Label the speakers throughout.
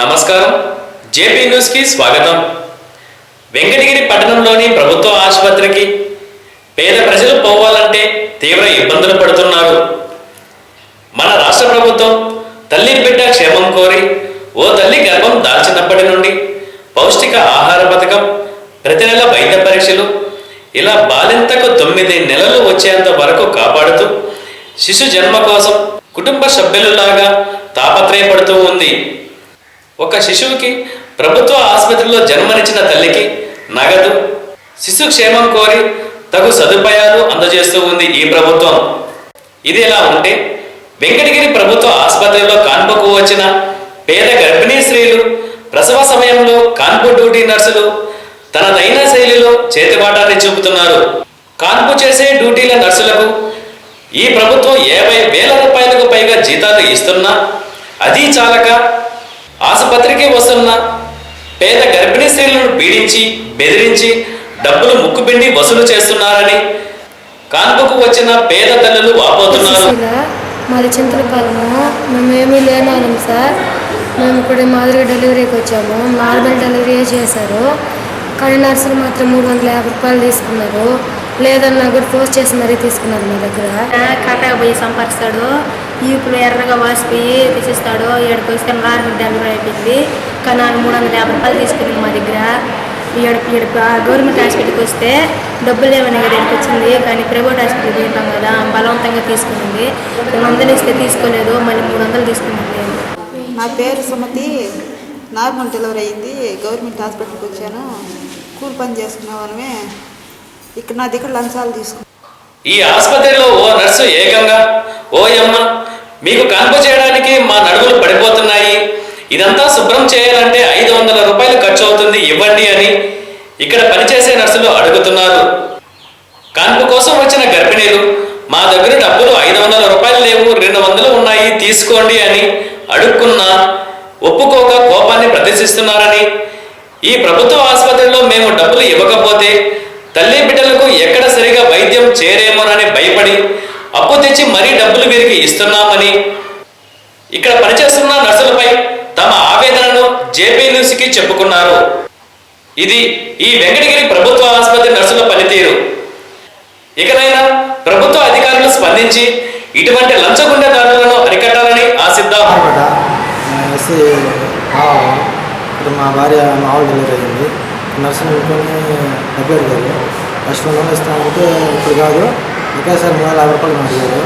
Speaker 1: నమస్కారం. జేపీ న్యూస్కి స్వాగతం. వెంకటగిరి పట్టణంలోని ప్రభుత్వ ఆసుపత్రికి పేద ప్రజలు పోవాలంటే తీవ్ర ఇబ్బందులు పడుతున్నారు. మన రాష్ట్ర ప్రభుత్వం తల్లి బిడ్డ క్షేమం కోరి ఓ తల్లి గర్భం దాల్చినప్పటి నుండి పౌష్టిక ఆహార పథకం ప్రతి నెల వైద్య పరీక్షలు ఇలా బాలింతకు తొమ్మిది నెలలు వచ్చేంత వరకు కాపాడుతూ శిశు జన్మ కోసం కుటుంబ సభ్యులలాగా తాపత్రయపడుతూ ఉంది. ఒక శిశువుకి ప్రభుత్వ ఆసుపత్రిలో జన్మనిచ్చిన తల్లికి నగదు శిశు క్షేమం కోరి తగు సదుపాయాలు అందజేస్తూ ఉంది ఈ ప్రభుత్వం. ఇది ఎలా ఉంటే వెంకటగిరి ప్రభుత్వ ఆసుపత్రిలో కాన్పుకు వచ్చిన పేద గర్భిణీ స్త్రీలు ప్రసవ సమయంలో కాన్పు డ్యూటీ నర్సులు తనదైన శైలిలో చేతిబాటాన్ని చూపుతున్నారు. కాన్పు చేసే డ్యూటీల నర్సులకు ఈ ప్రభుత్వం యాభై వేల రూపాయలకు పైగా జీతాలు ఇస్తున్నా అది చాలక ఆసుపత్రికి వస్తున్న పేద గర్భిణీ స్త్రీలను పీడించి బెదిరించి డబ్బులు ముక్కుపిండి వసూలు చేస్తున్నారని కాన్పుకు వచ్చిన పేద తల్లులు వాపోతున్నారు.
Speaker 2: మాది చింతలపాలెము మేము ఏమీ లేని వాళ్ళం సార్. మేము ఇప్పుడు మాదిరిగా డెలివరీకి వచ్చాము. నార్మల్ డెలివరీ చేశారు. కానీ నర్సులు మాత్రం మూడు వందల యాభై రూపాయలు తీసుకున్నారు. లేదన్నా కూడా పోస్ట్ చేసి మరీ తీసుకున్నారు మా దగ్గర.
Speaker 3: కట్టగా పోయి సంపరిస్తాడు ఈపులు ఎర్రగా వాసిపోయి తీసిస్తాడు ఏడుకు వస్తే నార్మల్ డెలివరీ అయిపోయింది. కానీ ఆయన మూడు వందల యాభై రూపాయలు తీసుకుంది మా దగ్గర. ఏడు ఏడు గవర్నమెంట్ హాస్పిటల్కి వస్తే డబ్బులు ఏమైనా కదా ఇక్కడికి వచ్చింది. కానీ ప్రైవేట్ హాస్పిటల్కి తింటాం కదా బలవంతంగా తీసుకుంది. రెండు వందలు ఇస్తే తీసుకోలేదు మళ్ళీ మూడు వందలు తీసుకున్నది
Speaker 4: నా పేరు సుమతి. నార్మల్ డెలివరీ అయింది. గవర్నమెంట్ హాస్పిటల్కి వచ్చాను. కూలి పని చేసుకునేవాళ్ళమే ఇక్కడ నా దగ్గర లంచాలు తీసుకున్నాను
Speaker 1: ఈ ఆసుపత్రిలో ఓ నర్సు ఏకంగా ఓ అమ్మ మీకు కాన్పు చేయడానికి మా నడుములు పడిపోతున్నాయి. ఇదంతా శుభ్రం చేయాలంటే ఐదు వందల రూపాయలు ఖర్చు అవుతుంది ఇవ్వండి అని ఇక్కడ పనిచేసే నర్సులు అడుగుతున్నారు. కాన్పు కోసం వచ్చిన గర్భిణీలు మా దగ్గర డబ్బులు ఐదు వందల రూపాయలు లేవు రెండు వందలు ఉన్నాయి తీసుకోండి అని అడుక్కున్నా ఒప్పుకోక కోపాన్ని ప్రదర్శిస్తున్నారని. ఈ ప్రభుత్వ ఆసుపత్రిలో మేము డబ్బులు ఇవ్వకపోతే తల్లి బిడ్డలకు ఎక్కడ తెచ్చి మరీ డబ్బులు వీరికి ఇస్తున్నామని. ఇక్కడ పనిచేస్తున్న నర్సులపై తమ ఆవేదనను జేపీ న్యూస్కి చెప్పుకున్నారు. ఇది ఈ వెంకటగిరి ప్రభుత్వ ఆసుపత్రి నర్సుల పనితీరు. ఇకనైనా ప్రభుత్వ అధికారులు స్పందించి ఇటువంటి లంచగుండెదారులను అరికట్టాలని ఆశిద్దాం.
Speaker 5: అనమాట ఇప్పుడు మా భార్య మా డెలివరీ అయింది. నర్సులు డబ్బులు అడిగారు. ఫస్ట్ ఇస్తామంటే ఇప్పుడు కాదు. ఒకేసారి మూడు వందల యాభై రూపాయలు అడిగారు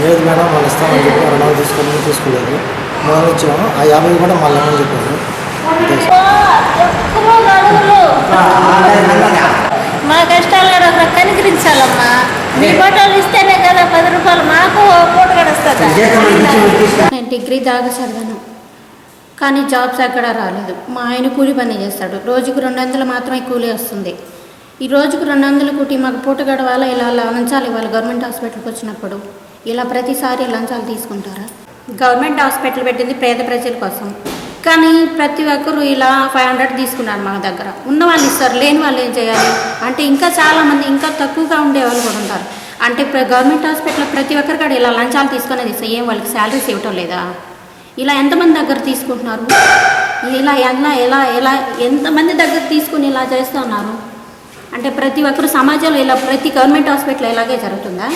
Speaker 5: లేదు మేడం వాళ్ళు ఇస్తామని చెప్పి రెండు వందలు తీసుకొని తీసుకోలేదు మూడు వందలు ఇచ్చాము. ఆ యాభై కూడా మళ్ళీ ఏమని చెప్పారు. సార్.
Speaker 3: మా కష్టాలు ఒకరు కనికరించాలమ్మా. మీ ఫోటోలు ఇస్తేనే కదా పది రూపాయలు. మాకు పూట గడుస్తుంది
Speaker 6: నేను డిగ్రీ దాకా చదివాను. కానీ జాబ్స్ ఎక్కడా రాలేదు. మా ఆయన కూలి పని చేస్తాడు. రోజుకు రెండు వందలు మాత్రమే కూలీ వస్తుంది. ఈ రోజుకు రెండు వందలు కూటి మాకు పూట గడవాలా ఇలా లంచాలు ఇవ్వాలి. గవర్నమెంట్ హాస్పిటల్కి వచ్చినప్పుడు ఇలా ప్రతిసారి లంచాలు తీసుకుంటారా? గవర్నమెంట్ హాస్పిటల్ పెట్టింది పేద ప్రజల కోసం. కానీ ప్రతి ఒక్కరు ఇలా ఫైవ్ హండ్రెడ్ తీసుకున్నారు మా దగ్గర. ఉన్న వాళ్ళు ఇస్తారు లేని వాళ్ళు ఏం చేయాలి? అంటే ఇంకా చాలామంది ఇంకా తక్కువగా ఉండే వాళ్ళు కూడా ఉంటారు. అంటే గవర్నమెంట్ హాస్పిటల్ ప్రతి ఒక్కరి కాడ ఇలా లంచాలు తీసుకునేది ఇస్తే ఏం వాళ్ళకి శాలరీస్ ఇవ్వటం లేదా? ఇలా ఎంతమంది దగ్గర తీసుకుంటున్నారు? ఇలా ఎలా ఎలా ఎలా ఎంతమంది దగ్గర తీసుకుని ఇలా చేస్తున్నారు? అంటే ప్రతి ఒక్కరు సమాజంలో ఇలా ప్రతి గవర్నమెంట్ హాస్పిటల్ ఇలాగే జరుగుతుందా?